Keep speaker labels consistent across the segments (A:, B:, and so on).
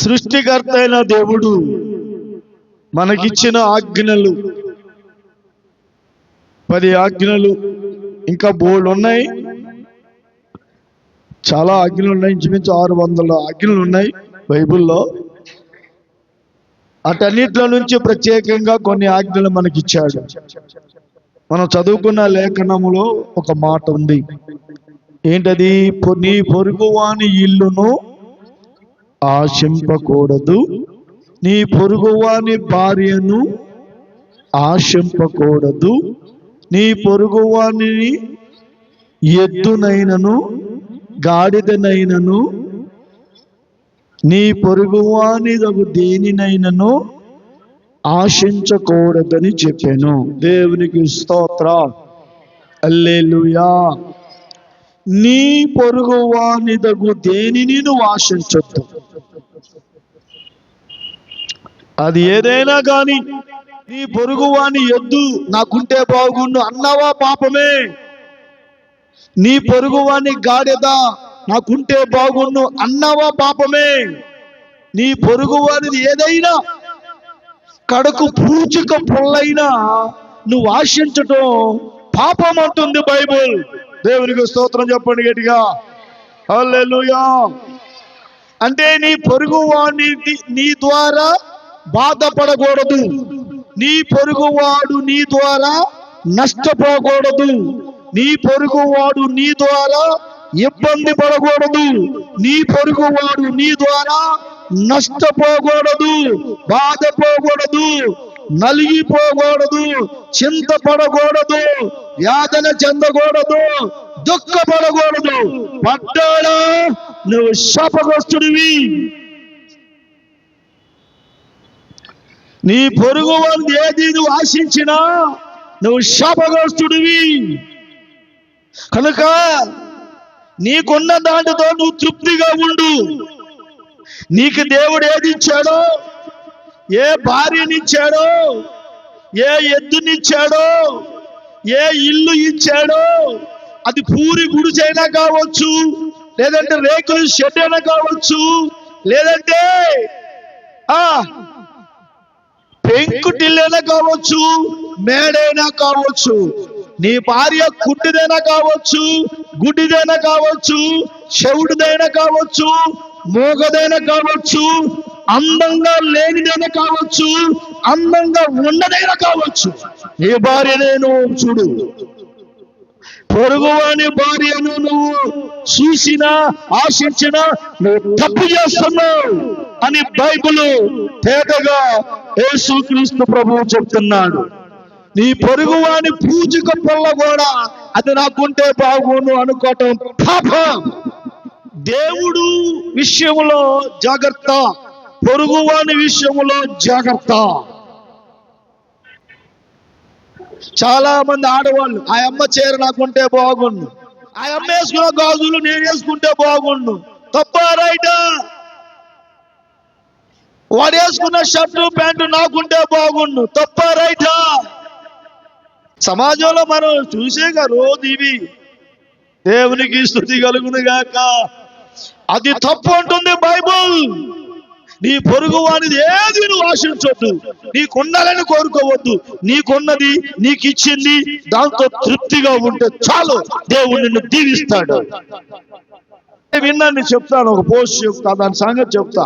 A: సృష్టికర్త అయిన దేవుడు మనకిచ్చిన ఆజ్ఞలు. పది ఆజ్ఞలు ఇంకా బోల్డ్ ఉన్నాయి. చాలా ఆజ్ఞలు ఉన్నాయి. ఇంచుమించు ఆరు వందల ఆజ్ఞలు ఉన్నాయి బైబిల్లో. అటన్నిటిలో నుంచి ప్రత్యేకంగా కొన్ని ఆజ్ఞలు మనకిచ్చాడు. మనం చదువుకున్న లేఖనములో ఒక మాట ఉంది. ఏంటది? నీ పొరుగువాని ఇల్లును ఆశింపకూడదు. నీ పొరుగువాని భార్యను ఆశింపకూడదు. నీ పొరుగువాని ఎద్దునైనను గాడిదనైనను నీ పొరుగువాని దేనినైనను ఆశించకూడదని చెప్పాను. దేవునికి స్తోత్ర. అల్లెలుయా నీ పొరుగు వానిదగు దేనిని నువ్వు ఆశించొద్దు? అది ఏదైనా కానీ నీ పొరుగు వాని ఎద్దు నాకుంటే బాగుండు అన్నవా పాపమే? నీ పొరుగు వాని గాడిద నాకుంటే బాగుండు అన్నవా పాపమే? నీ పొరుగు వారిది ఏదైనా కడకు పూచిక పొల్లైనా నువ్వు ఆశించటం పాపం అంటుంది బైబుల్. దేవునికి స్తోత్రం చెప్పండి గట్టిగా. హల్లెలూయా. అంటే నీ పొరుగు వాడిని నీ ద్వారా బాధపడకూడదు. నీ పొరుగువాడు నీ ద్వారా నష్టపోకూడదు. నీ పొరుగువాడు నీ ద్వారా ఇబ్బంది పడకూడదు. నీ పొరుగువాడు నీ ద్వారా నష్టపోకూడదు. బాధపోకూడదు నలిగిపోకూడదు చింతపడకూడదు యాతన చెందకూడదు దుఃఖపడకూడదు. పడ్డాడా నువ్వు శాపగ్రస్తుడివి. నీ పొరుగు వారిది ఏది నువ్వు ఆశించినా నువ్వు శాపగ్రస్తుడివి. కనుక నీకున్న దాంట్లో నువ్వు తృప్తిగా ఉండు. నీకు దేవుడు ఏది ఇచ్చాడో ఏ భార్యనిచ్చాడో ఏ ఎద్దునిచ్చాడో ఏ ఇల్లు ఇచ్చాడో అది పూరి గుడిసైనా కావచ్చు లేదంటే రేకుల షెడ్ అయినా కావచ్చు లేదంటే ఆ పెంకుటిల్లైనా కావచ్చు మేడైనా కావచ్చు నీ భార్య కుట్టిదైనా కావచ్చు గుడ్డిదైనా కావచ్చు చెవుడిదైనా కావచ్చు మోగదైనా కావచ్చు అందంగా లేనిదైనా కావచ్చు అందంగా ఉన్నదైనా కావచ్చు. నీ భార్య నేను చూడు. పొరుగువాని భార్యను నువ్వు చూసినా ఆశించినా నువ్వు తప్పు చేస్తున్నావు అని బైబుల్ తేటగా యేసుక్రీస్తు ప్రభువు చెప్తున్నాడు. నీ పొరుగువాని పూజక పొల్ల కూడా అది నాకుంటే బాగును అనుకోవటం పాపం. దేవుడు విషయంలో జాగ్రత్త. పొరుగువాని విషయంలో జాగ్రత్త. చాలా మంది ఆడవాళ్ళు ఆ అమ్మ చీర నాకుంటే బాగుండు. ఆ అమ్మ వేసుకున్న గాజులు నేను వేసుకుంటే బాగుండు. తప్ప రైటా? వాడు వేసుకున్న షర్టు ప్యాంటు నాకుంటే బాగుండు. తప్ప రైటా? సమాజంలో మనం చూసేగా రోజు ఇవి. దేవునికి స్థుతి కలుగును గాక అది తప్పు అంటుంది బైబుల్. నీ పొరుగు వానిది ఏది నువ్వు ఆశించొద్దు. నీకున్నదని కోరుకోవద్దు. నీకున్నది నీకు ఇచ్చింది దాంతో తృప్తిగా ఉంటే చాలు. దేవుడు నిన్ను దీవిస్తాడు. విన్నాను చెప్తాను ఒక పోస్ట్ చెప్తా దాని సంగతి చెప్తా.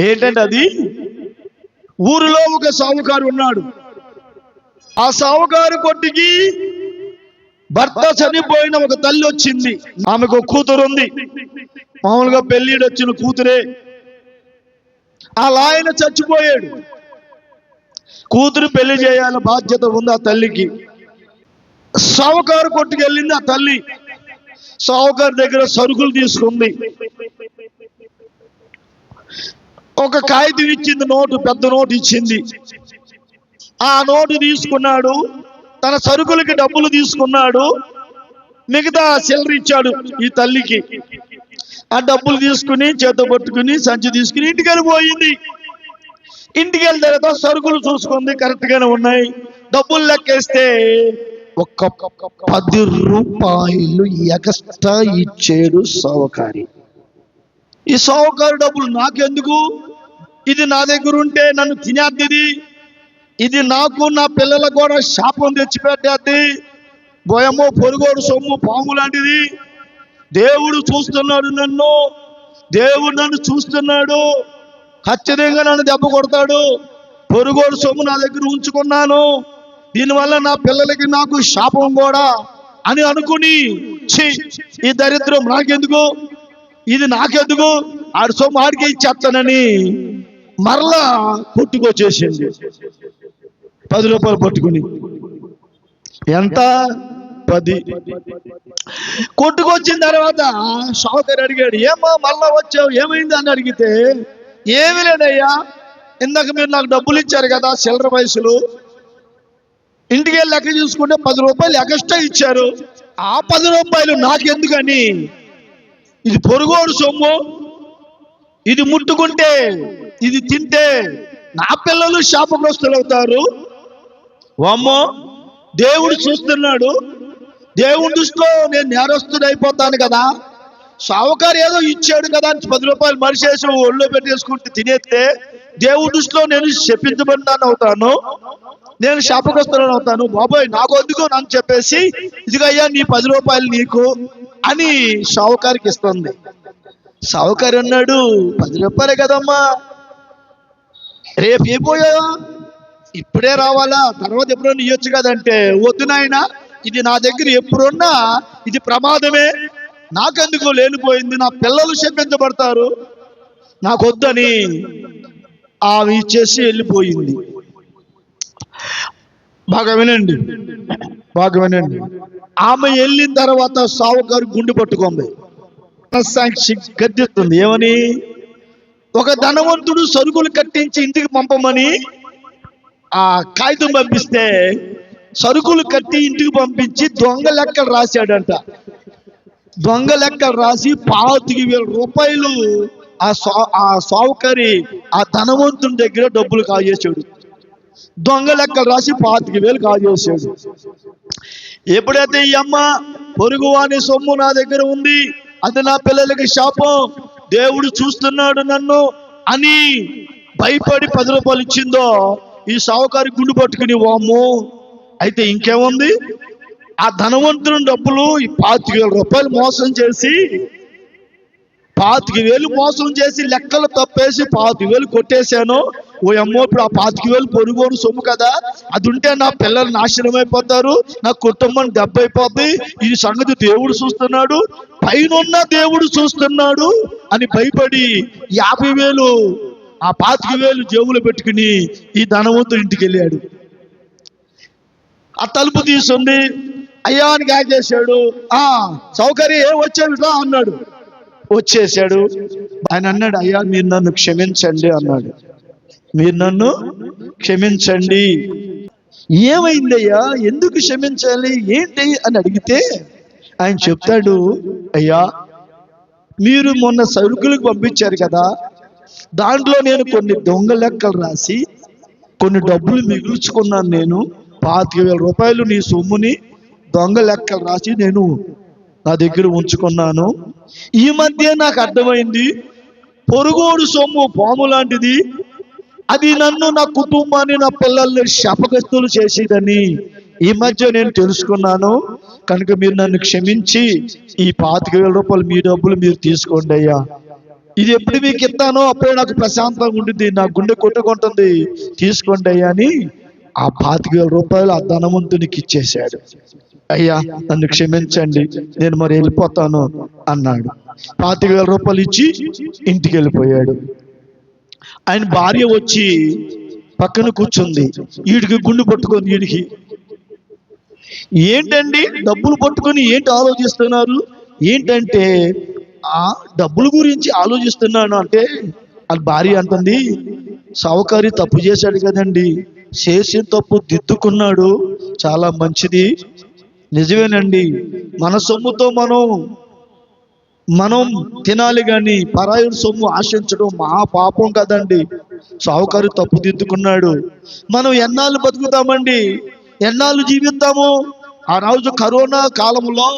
A: ఏంటంటే అది? ఊరిలో ఒక సావుకారు ఉన్నాడు. ఆ సావుకారు కొట్టికి భర్త చనిపోయిన ఒక తల్లి వచ్చింది. ఆమెకు ఒక కూతురు ఉంది మామూలుగా పెళ్ళిడు వచ్చిన కూతురే. ఆ లాయన చచ్చిపోయాడు. కూతురు పెళ్ళి చేయాల బాధ్యత ఉంది ఆ తల్లికి. సావుకారు కొట్టుకెళ్ళింది ఆ తల్లి. సావుకారు దగ్గర సరుకులు తీసుకుంది. ఒక కాగితం ఇచ్చింది నోటు పెద్ద నోటు ఇచ్చింది. ఆ నోటు తీసుకున్నాడు. తన సరుకులకి డబ్బులు తీసుకున్నాడు. మిగతా చిల్లర ఇచ్చాడు ఈ తల్లికి. ఆ డబ్బులు తీసుకుని చేత పట్టుకుని సంచి తీసుకుని ఇంటికి వెళ్ళిపోయింది ఇంటికి వెళ్ళిన తర్వాత సరుకులు చూసుకుంది కరెక్ట్ గానే ఉన్నాయి. డబ్బులు లెక్కేస్తే ఒక్క పది రూపాయలు ఎక్స్ట్రా ఇచ్చాడు సౌకారి ఈ సౌకారు డబ్బులు నాకెందుకు? ఇది నా దగ్గర ఉంటే నన్ను తినేద్ది ఇది. నాకు నా పిల్లలకు కూడా శాపం తెచ్చిపెట్టేది బోయమ్మో పొరుగోడు సొమ్ము పాము లాంటిది. దేవుడు చూస్తున్నాడు నన్ను. దేవుడు నన్ను చూస్తున్నాడు. ఖచ్చితంగా నన్ను దెబ్బ కొడతాడు. పొరుగోడు సొమ్ము నా దగ్గర ఉంచుకున్నాను. దీనివల్ల నా పిల్లలకి నాకు శాపం కూడా అని అనుకుని ఛీ ఈ దరిద్రం నాకెందుకు? ఇది నాకెందుకు? ఆడి సొమ్ము ఆడికి ఇచ్చేస్తానని మరలా కొట్టుకొచ్చేసింది. పది రూపాయలు పట్టుకుని. ఎంత? పది. కొట్టుకొచ్చిన తర్వాత షావుకర్ అడిగాడు ఏమో మళ్ళా వచ్చావు? ఏమైంది? అని అడిగితే ఏమి లేదయ్యా. ఇందాక మీరు నాకు డబ్బులు ఇచ్చారు కదా చిల్లర వయసులు ఇంటికి వెళ్ళి లెక్క చూసుకుంటే పది రూపాయలు ఎక్స్ట్రా ఇచ్చారు. ఆ పది రూపాయలు నాకెందుకని? ఇది పొరుగోడు సొమ్ము. ఇది ముట్టుకుంటే ఇది తింటే నా పిల్లలు శాపగ్రస్తులు అవుతారు వామ్మో దేవుడు చూస్తున్నాడు. దేవుడి దృష్టిలో నేను నేరస్తుడు అయిపోతాను కదా. సావుకారు ఏదో ఇచ్చాడు కదా అని పది రూపాయలు మనిషేసి ఒళ్ళో పెట్టేసుకుంటే తినేస్తే దేవుడి దృష్టిలో నేను శపించబడినాను అవుతాను. నేను శాపగ్రస్తులను అవుతాను. బాబోయ్ నాకు వద్దుకో నన్ను చెప్పేసి ఇదిగయ్యా నీ పది రూపాయలు నీకు అని సావుకారికి ఇస్తుంది. సావుకారి అన్నాడు పది రూపాయలే కదమ్మా. రేపు ఏపోయా ఇప్పుడే రావాలా? తర్వాత ఎప్పుడో ఇవ్వచ్చు కదంటే. వద్దు నాయన. ఇది నా దగ్గర ఎప్పుడున్నా ఇది ప్రమాదమే. నాకెందుకు లేనిపోయింది. నా పిల్లలు శపించబడతారు. నాకు వద్దని ఆమె ఇచ్చేసి వెళ్ళిపోయింది. బాగా వినండి. బాగా వినండి. ఆమె వెళ్ళిన తర్వాత సావుకారు గుండు పట్టుకుంది. సాక్షి గద్దెత్తుంది. ఏమని? ఒక ధనవంతుడు సరుకులు కట్టించి ఇంటికి పంపమని ఆ కాగితం పంపిస్తే సరుకులు కట్టి ఇంటికి పంపించి దొంగ లెక్కలు రాశాడంట. దొంగ లెక్కలు రాసి పాతికి వేల రూపాయలు ఆ సా ఆ సావుకారి ఆ ధనవంతుని దగ్గర డబ్బులు కాజేశాడు. దొంగ లెక్కలు రాసి పాతికి వేలు కాజేశాడు. ఎప్పుడైతే ఈ అమ్మ పొరుగు వాని సొమ్ము నా దగ్గర ఉంది అది నా పిల్లలకి శాపం దేవుడు చూస్తున్నాడు నన్ను అని భయపడి పది రూపాయలు ఇచ్చిందో ఈ సావుకారి గుండు పట్టుకుని వాము అయితే ఇంకేముంది? ఆ ధనవంతుని డబ్బులు ఈ పాతిక వేల రూపాయలు మోసం చేసి పాతిక వేలు మోసం చేసి లెక్కలు తప్పేసి పాతిక వేలు కొట్టేశాను. ఓ అమ్మో ఇప్పుడు ఆ పాతిక వేలు పొరుగోడు సొమ్ము కదా. అది ఉంటే నా పిల్లలు నాశనం అయిపోతారు నా కుటుంబం దెబ్బ అయిపోద్ది ఈ సంగతి దేవుడు చూస్తున్నాడు పైనున్న దేవుడు చూస్తున్నాడు అని భయపడి యాభై వేలు ఆ పాతిక వేలు జేబులు పెట్టుకుని ఈ ధనవంతుడి ఇంటికి వెళ్ళాడు. ఆ తలుపు తీసుంది. అయ్యా అని చేశాడు ఆ సౌకర్యం ఏ వచ్చాడు అన్నాడు. వచ్చేసాడు ఆయన అన్నాడు అయ్యా మీరు నన్ను క్షమించండి అన్నాడు. మీరు నన్ను క్షమించండి. ఏమైందయ్యా? ఎందుకు క్షమించాలి? ఏంటి? అని అడిగితే ఆయన చెప్తాడు అయ్యా మీరు మొన్న సరుకులకు పంపించారు కదా. దాంట్లో నేను కొన్ని దొంగ లెక్కలు రాసి కొన్ని డబ్బులు మిగుల్చుకున్నాను నేను. పాతిక వేల రూపాయలు నీ సొమ్ముని దొంగ లెక్కలు రాసి నేను నా దగ్గర ఉంచుకున్నాను. ఈ మధ్య నాకు అర్థమైంది పొరుగోడు సొమ్ము పాము లాంటిది. అది నన్ను నా కుటుంబాన్ని నా పిల్లల్ని శాపగ్రస్తులు చేసేదని ఈ మధ్య నేను తెలుసుకున్నాను. కనుక మీరు నన్ను క్షమించి ఈ పాతిక వేల రూపాయలు మీ డబ్బులు మీరు తీసుకోండి అయ్యా. ఇది ఎప్పుడు మీకు ఇస్తానో అప్పుడే నాకు ప్రశాంతంగా ఉంటుంది నా గుండె కొట్టుకుంటుంది. తీసుకోండి అయ్యా అని ఆ పాతిక వేల రూపాయలు ఆ ధనవంతునికి ఇచ్చేశాడు. అయ్యా నన్ను క్షమించండి నేను మరి వెళ్ళిపోతాను అన్నాడు. పాతిక వేల రూపాయలు ఇచ్చి ఇంటికి వెళ్ళిపోయాడు. ఆయన భార్య వచ్చి పక్కన కూర్చుంది. వీడికి గుండు పట్టుకొని వీడికి ఏంటండి? డబ్బులు పట్టుకొని ఏంటి ఆలోచిస్తున్నారు? ఏంటంటే ఆ డబ్బుల గురించి ఆలోచిస్తున్నాను. అంటే వాళ్ళ భార్య అంటుంది సావుకారి తప్పు చేశాడు కదండి. చేసిన తప్పు దిద్దుకున్నాడు. చాలా మంచిది. నిజమేనండి. మన సొమ్ముతో మనం మనం తినాలి కానీ పరాయుడు సొమ్ము ఆశించడం మహా పాపం కదండి. సావుకారు తప్పు దిద్దుకున్నాడు. మనం ఎన్నాళ్ళు బతుకుతామండి? ఎన్నాళ్ళు జీవిస్తాము? ఆ రోజు కరోనా కాలంలో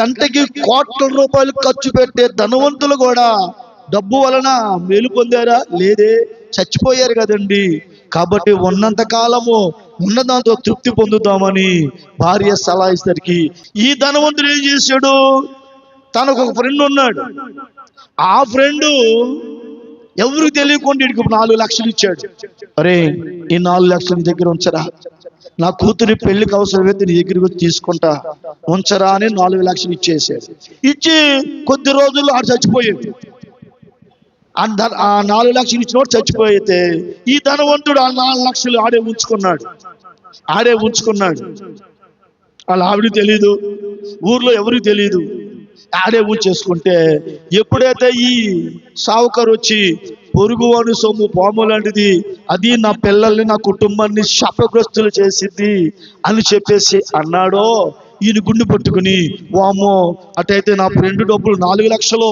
A: గంటకి కోట్ల రూపాయలు ఖర్చు పెట్టే ధనవంతులు కూడా డబ్బు వలన మేలు పొందారా? లేదే. చచ్చిపోయారు కదండి. కాబట్టి ఉన్నంత కాలము ఉన్నదాంతో తృప్తి పొందుతామని భార్య సలహా ఇద్దరికి ఈ ధనవంతుడు ఏం చేశాడు? తనకు ఒక ఫ్రెండ్ ఉన్నాడు. ఆ ఫ్రెండ్ ఎవరికి తెలియకుండా వీడికి నాలుగు లక్షలు ఇచ్చాడు. అరే ఈ నాలుగు లక్షలు నీ దగ్గర ఉంచరా? నా కూతురి పెళ్ళికి అవసరమైతే నీ దగ్గరికి వచ్చి తీసుకుంటా. ఉంచరా అని నాలుగు లక్షలు ఇచ్చేసాడు. ఇచ్చి కొద్ది రోజుల్లో ఆడు చచ్చిపోయాడు. ఆ ఆ నాలుగు లక్షలు ఇచ్చినోడు చచ్చిపోయితే ఈ ధనవంతుడు ఆ నాలుగు లక్షలు ఆడే ఉంచుకున్నాడు. ఆడే ఉంచుకున్నాడు. వాళ్ళ ఆవిడ తెలీదు ఊర్లో ఎవరికి తెలీదు. ఆడే ఉంచేసుకుంటే ఎప్పుడైతే ఈ సావుకారు వచ్చి పొరుగువాని సొమ్ము పాము లాంటిది అది నా పిల్లల్ని నా కుటుంబాన్ని శాపగ్రస్తులు చేసింది అని చెప్పేసి అన్నాడో ఈయన గుండు పట్టుకుని వామో అటైతే నా ఫ్రెండ్ డబ్బులు నాలుగు లక్షలు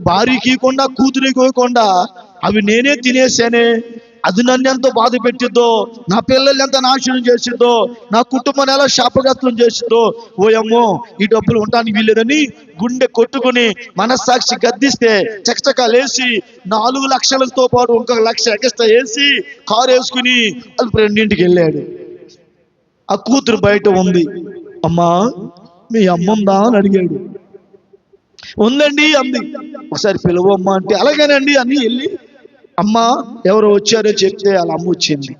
A: భార్యకి ఇవ్వకుండా కూతురికి ఇవ్వకుండా అవి నేనే తినేసానే. అది నన్ను ఎంత బాధ పెట్టిద్దో నా పిల్లల్ని ఎంత నాశనం చేసిద్దో నా కుటుంబం ఎలా శాపగ్రస్తం చేసిందో ఓయమ్మో ఈ డబ్బులు ఉండడానికి వీల్లేదని గుండె కొట్టుకుని మనస్సాక్షి గద్దిస్తే చకచక లేచి నాలుగు లక్షలతో పాటు ఇంకొక లక్ష ఎక్స్ట్రా వేసి కారు వేసుకుని అది రెండింటికి వెళ్ళాడు. ఆ కూతురు బయట ఉంది. అమ్మా మీ అమ్మందా? అని అడిగాడు. ఉందండి అంది. ఒకసారి పిలువమ్మా అంటే అలాగేనండి అని వెళ్ళి. అమ్మ ఎవరు వచ్చారో చెప్తే వాళ్ళ అమ్మ వచ్చింది.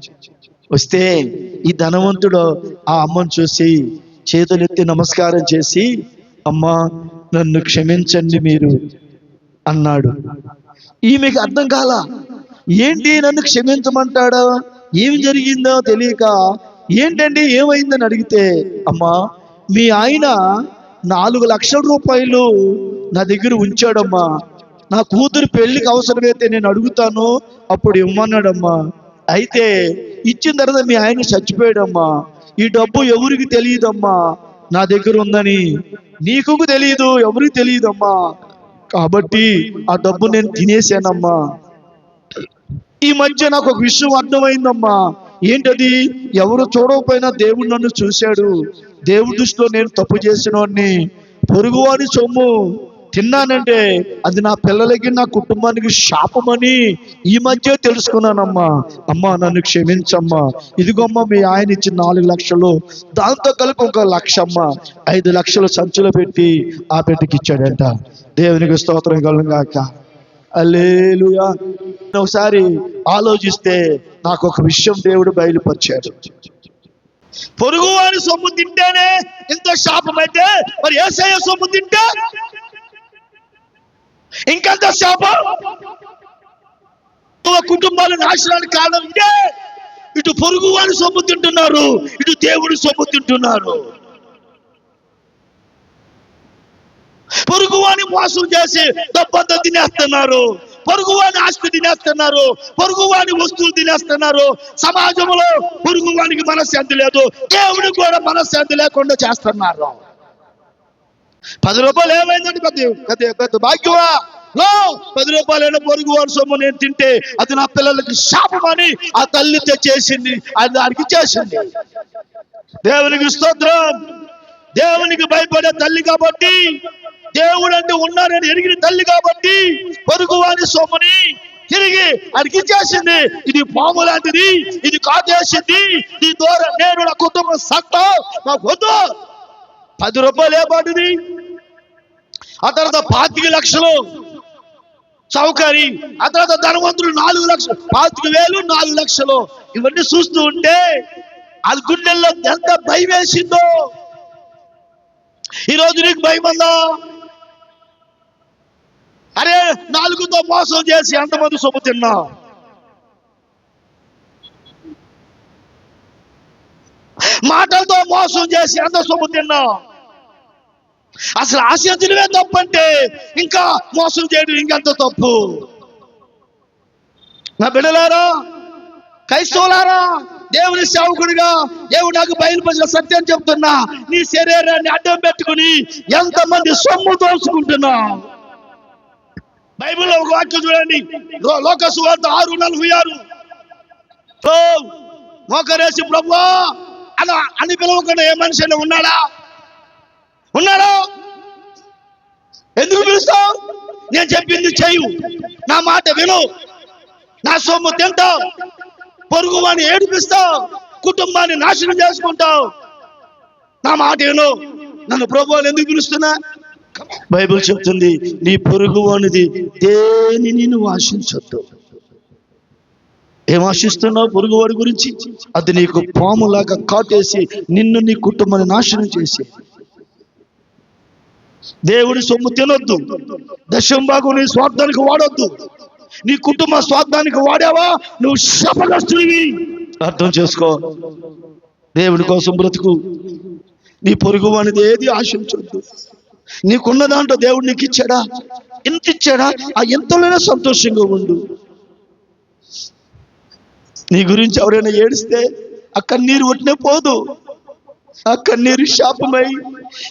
A: వస్తే ఈ ధనవంతుడు ఆ అమ్మను చూసి చేతులెత్తి నమస్కారం చేసి అమ్మా నన్ను క్షమించండి మీరు అన్నాడు. ఈమెకి అర్థం కాల? ఏంటి నన్ను క్షమించమంటాడా? ఏం జరిగిందో తెలియక ఏంటండి ఏమైందని అడిగితే అమ్మా మీ ఆయన నాలుగు లక్షల రూపాయలు నా దగ్గర ఉంచాడమ్మా. నా కూతురు పెళ్ళికి అవసరమైతే నేను అడుగుతాను అప్పుడు ఇవ్వన్నాడమ్మా అయితే ఇచ్చిన తర్వాత మీ ఆయన చచ్చిపోయాడమ్మా. ఈ డబ్బు ఎవరికి తెలియదమ్మా? నా దగ్గర ఉందని. నీకు తెలియదు ఎవరికి తెలియదమ్మా. కాబట్టి ఆ డబ్బు నేను తినేసానమ్మా ఈ మధ్య నాకు ఒక విషయం అర్థమైందమ్మా. ఏంటది? ఎవరు చూడకపోయినా దేవుడు నన్ను చూశాడు. దేవుడి దృష్టిలో నేను తప్పు చేసిన వాడిని పొరుగువాడి సొమ్ము. తిన్నానంటే అది నా పిల్లలకి నా కుటుంబానికి శాపమని ఈ మధ్య తెలుసుకున్నానమ్మా. అమ్మా నన్ను క్షమించమ్మా. ఇదిగోమ్మా మీ ఆయన ఇచ్చిన నాలుగు లక్షలు. దాంతో కలిపి ఒక లక్ష అమ్మ. ఐదు లక్షలు సంచులు పెట్టి ఆ పెట్టికి ఇచ్చాడంట. దేవునికి స్తోత్రం కలుగాక అల్లేలుయా ఒకసారి ఆలోచిస్తే నాకు ఒక విషయం దేవుడు బయలుపరిచాడు. పొరుగువారి సొమ్ము తింటేనే ఇంత శాపం అయితే మరి ఏసయ్య సొమ్ము తింటే ఇంకెంత శాపం? కుటుంబాలు నాశనానికి కారణం ఇదే. ఇటు పొరుగు వారి సొమ్ము తింటున్నారు ఇటు దేవుడి సొమ్ము తింటున్నారు పొరుగువాని మోసం చేసి డబ్బంతా తినేస్తున్నారు. పొరుగువాని ఆస్తి తినేస్తున్నారు. పొరుగువాని వస్తువులు తినేస్తున్నారు. సమాజంలో పొరుగువానికి మనశ్శాంతి లేదు దేవుడు కూడా మనశ్శాంతి లేకుండా చేస్తున్నారు. పది రూపాయలు ఏమైందండి పెద్ద పెద్ద పెద్ద భాగ్యమా? లో పది రూపాయలైన పొరుగు వారి సొమ్ము నేను తింటే అది నా పిల్లలకి శాపమని ఆ తల్లి చేసింది. అది దానికి చేసింది దేవునికి స్తోత్రం. దేవునికి భయపడే తల్లి కాబట్టి దేవుడు అంటే ఉన్నారని ఎరిగిన తల్లి కాబట్టి పొరుగువాని సొమ్ముని తిరిగి అడిగిచ్చేసింది. ఇది పాము లాంటిది ఇది కాజేసింది. ఈ ద్వారా నేను నా కుటుంబం సత్తా నాకు వద్దు పది రూపాయలు ఏపాటిది ఆ తర్వాత పాతిక లక్షలు చౌకరి ఆ తర్వాత ధనవంతులు నాలుగు లక్షలు పాతిక వేలు నాలుగు లక్షలు. ఇవన్నీ చూస్తూ ఉంటే అది గుండెల్లో ఎంత భయం వేసిందో ఈ రోజు నీకు భయం ఉందా అరే నాలుగుతో మోసం చేసి ఎంతమంది సొమ్ము తిన్నా? మాటలతో మోసం చేసి ఎంత సొమ్ము తిన్నా? అసలు ఆశించడమే తప్పు అంటే ఇంకా మోసం చేయడం ఇంకెంత తప్పు? నా బిడ్డలారా క్రైస్తవులారా దేవుని సేవకుడిగా దేవుడు నాకు బయలుపరిచిన సత్యం చెప్తున్నా. నీ శరీరాన్ని అడ్డం పెట్టుకుని ఎంతమంది సొమ్ము దోచుకుంటున్నావు బైబిల్లో ఒక వాక్యం చూడండి. లోక సువార్త ఆరు నలభై ఆరు. మోకరేసి ప్రభు అని అని పిలవకుండా ఏ మనిషి అయినా ఉన్నాడా? ఉన్నాడా? ఎందుకు పిలుస్తావు? నేను చెప్పింది చేయు. నా మాట విను. నా సొమ్ము తింటావు. పొరుగు వాడిని ఏడిపిస్తావు. కుటుంబాన్ని నాశనం చేసుకుంటావు. నా మాట విను. నన్ను ప్రభు ఎందుకు పిలుస్తున్నా? బైబిల్ చెప్తుంది నీ పొరుగు అనేది దేనిని నువ్వు ఆశించొద్దు. ఏం ఆశిస్తున్నావు పొరుగువాడి గురించి? అది నీకు పాములాగా కాటేసి నిన్ను నీ కుటుంబాన్ని నాశనం చేసి. దేవుడి సొమ్ము తినొద్దు. దశం భాగం నీ స్వార్థానికి వాడొద్దు. నీ కుటుంబ స్వార్థానికి వాడావా? నువ్వు శపగస్తుడివి అర్థం చేసుకో. దేవుడి కోసం బ్రతుకు. నీ పొరుగు అనేది ఏది ఆశించొద్దు. నీకున్న దాంట్లో దేవుడు నీకు ఇచ్చాడా ఎంత ఇచ్చాడా ఆ ఎంతలోనే సంతోషంగా ఉండు. నీ గురించి ఎవరైనా ఏడిస్తే ఆ కన్నీరు ఒట్టినే పోదు. ఆ కన్నీరు శాపమై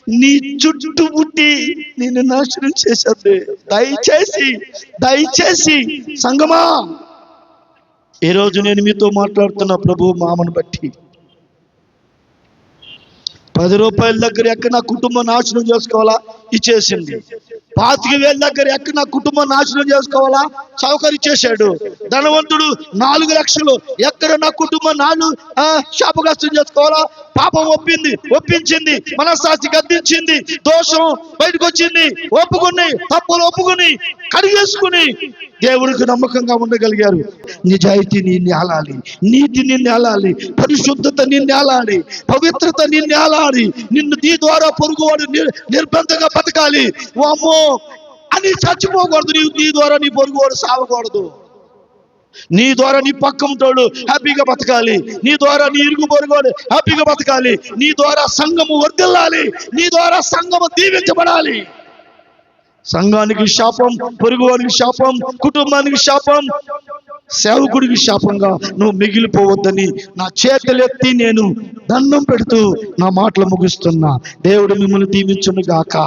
A: నీ చుట్టూ పుట్టి నిన్ను నాశనం చేశాడు. దయచేసి దయచేసి సంగమా. ఈరోజు నేను మీతో మాట్లాడుతున్న ప్రభు మామను బట్టి. పది రూపాయల దగ్గర ఎక్కడ నా కుటుంబం నాశనం చేసుకోవాలా? ఇచ్చేసింది. పాతిక వేల దగ్గర ఎక్కడ నా కుటుంబం నాశనం చేసుకోవాలా? సౌకర్యం చేశాడు ధనవంతుడు నాలుగు లక్షలు ఎక్కడ నా కుటుంబం నాలుగు శాపగ్రస్తం చేసుకోవాలా? పాపం ఒప్పింది ఒప్పించింది మనస్సాక్షి గద్దించింది దోషం బయటకు వచ్చింది ఒప్పుకుని తప్పులు ఒప్పుకుని కడిగేసుకుని దేవుడికి నమ్మకంగా ఉండగలిగారు. నిజాయితీ నేలాలి నీతిని నేలాలి పరిశుద్ధతని నేలాలి పరిశుద్ధత నిన్ను పవిత్రత నిన్ను ఆలాలి నిన్ను నీ ద్వారా పొరుగువాడు నిర్బంధంగా బతకాలి. అమ్మో అని చచ్చిపోకూడదు. నీ నీ ద్వారా నీ పొరుగువాడు సాగకూడదు నీ ద్వారా నీ పక్కంటోడు హ్యాపీగా బతకాలి. నీ ద్వారా నీ ఇరుగు పొరుగువాడు హ్యాపీగా బతకాలి. నీ ద్వారా సంఘము వర్దిల్లాలి నీ ద్వారా సంఘము దీవించబడాలి. సంఘానికి శాపం పొరుగువానికి శాపం కుటుంబానికి శాపం. సేవకుడికి శాపంగా నువ్వు మిగిలిపోవద్దని నా చేతులెత్తి నేను దండం పెడుతూ నా మాటలు ముగిస్తున్నా. దేవుడు మిమ్మల్ని దీవించును గాక